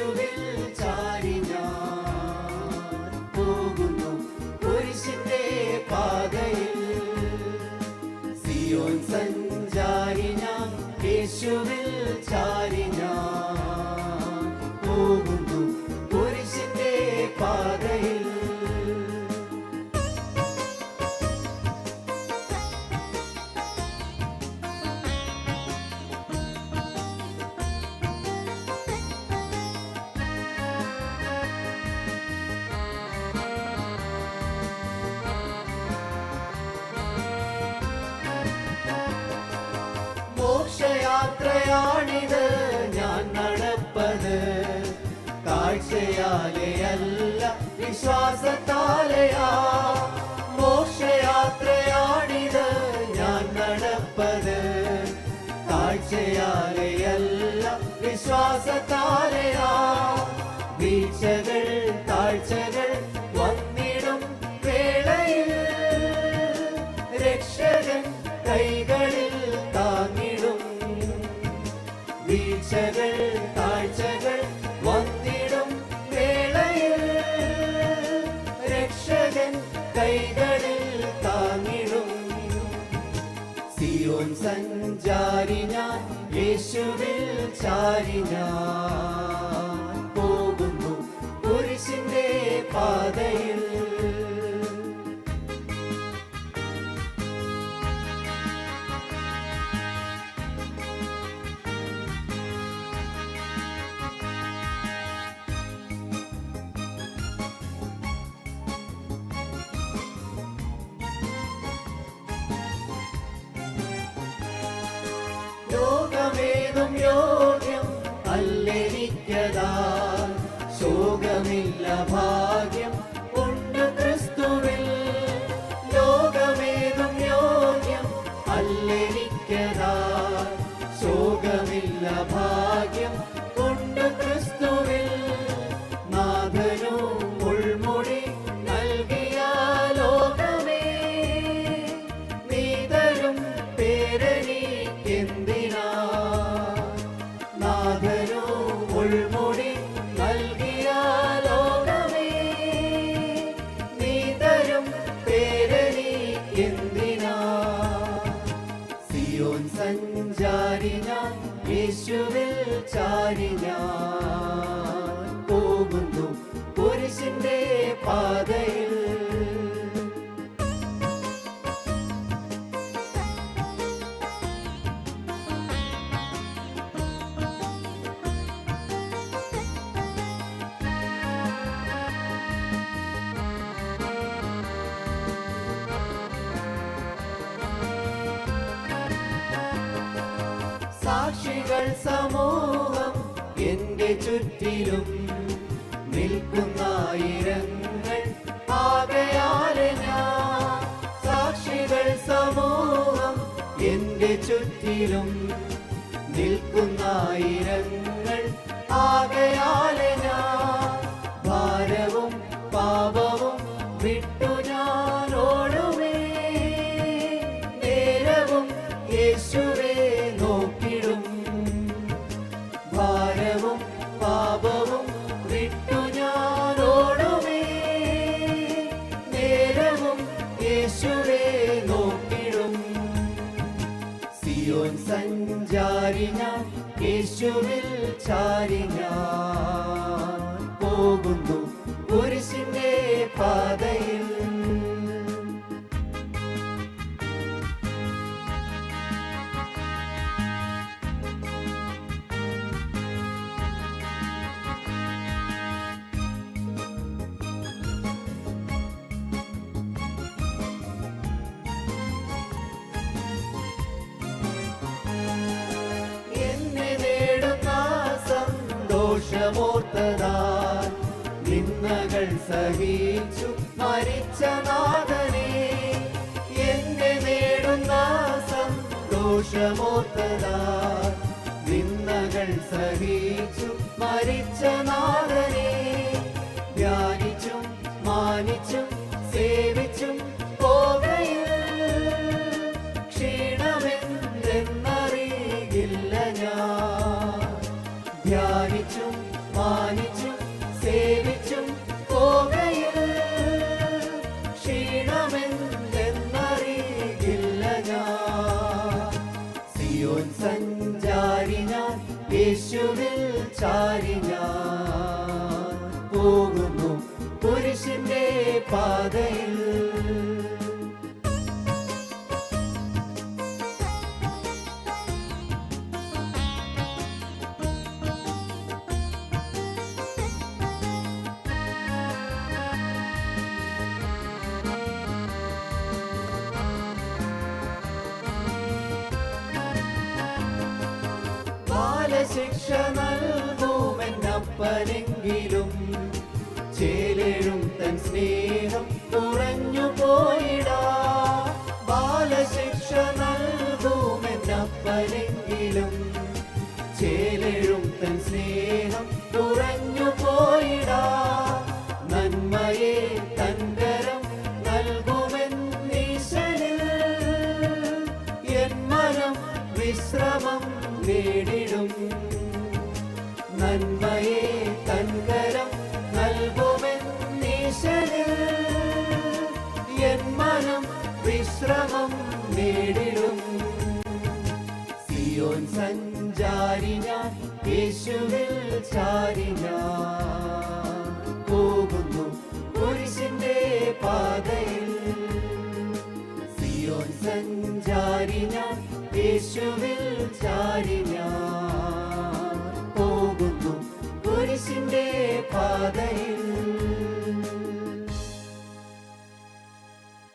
യേശുവിൽ ചാരി ഞാൻ മോക്ഷയാത്രയാണിത് ഞാൻ നടപ്പത്. കാഴ്ചയാലെയല്ല വിശ്വാസത്താലെയാ. മോക്ഷയാത്രയാണിത് ഞാൻ നടപ്പത്. കാഴ്ചയാലെയല്ല വിശ്വാസത്താലെയാ. വീഴ്ചകൾ താഴ്ചകൾ വന്നിടും വേളയിൽ. രക്ഷകൻ കൈകളിൽ കൈകളിൽ താങ്ങിടും. സിയോൻ സഞ്ചാരി ഞാൻ യേശുവിൽ ചാരി ഞാൻ. പോകുന്നു കുരിശിന്റെ പാതയിൽ ലോകമേതും യോഗ്യം അല്ലെനിക്കതാ സിയോൻ സഞ്ചാരി ഞാൻ യേശുവിൽ ചാരി ഞാൻ പോകുന്നു പുരുഷന്റെ പാതയിൽ സാക്ഷികൾ സമൂഹം എന്റെ ചുറ്റിലും നിൽക്കുന്നായിരങ്ങൾ. ആകയാലെ സാക്ഷികൾ സമൂഹം എന്റെ ചുറ്റിലും നിൽക്കുന്നായിരങ്ങൾ. ആകയാലെ ഞാൻ പോകുന്നു. സന്തോഷമോർത്തതാൽ നിന്നകൾ സഹിച്ചു മരിച്ച നാഥനെ. എന്നെ നേടുന്ന സന്തോഷമോർത്തതാൽ നിന്നകൾ സഹിച്ചു മരിച്ച നാഥനെ. ധ്യാനിച്ചും മാനിച്ചും സേവിച്ചും യേശുവിൽ ചാരി ഞാൻ പോകുന്നു. പുരുഷന്റെ പാതയിൽ ബാലശിക്ഷ നൽകുമെന്നപ്പനെങ്കിലും ചേലേഴും തൻ സ്നേഹം കുറഞ്ഞു പോയിടാ. ബാലശിക്ഷ നൽകുമെന്നപ്പനെങ്കിലും ചേലേഴും തൻ സ്നേഹം തേടിടും നന്മയെ തൻകരം നൽകുമെന്നീശനിൽ എൻ മനം വിശ്രമം നേടിടും. സിയോൻ സഞ്ചാരി ഞാൻ യേശുവിൽ ചാരി ഞാൻ പോകുന്നു കുരിശിന്റെ പാതയിൽ. സിയോൻ സഞ്ചാരി ഞാൻ യേശുവിൽ ചാരി ഞാൻ പോകുന്നു കുരിശിന്റെ പാതയിൽ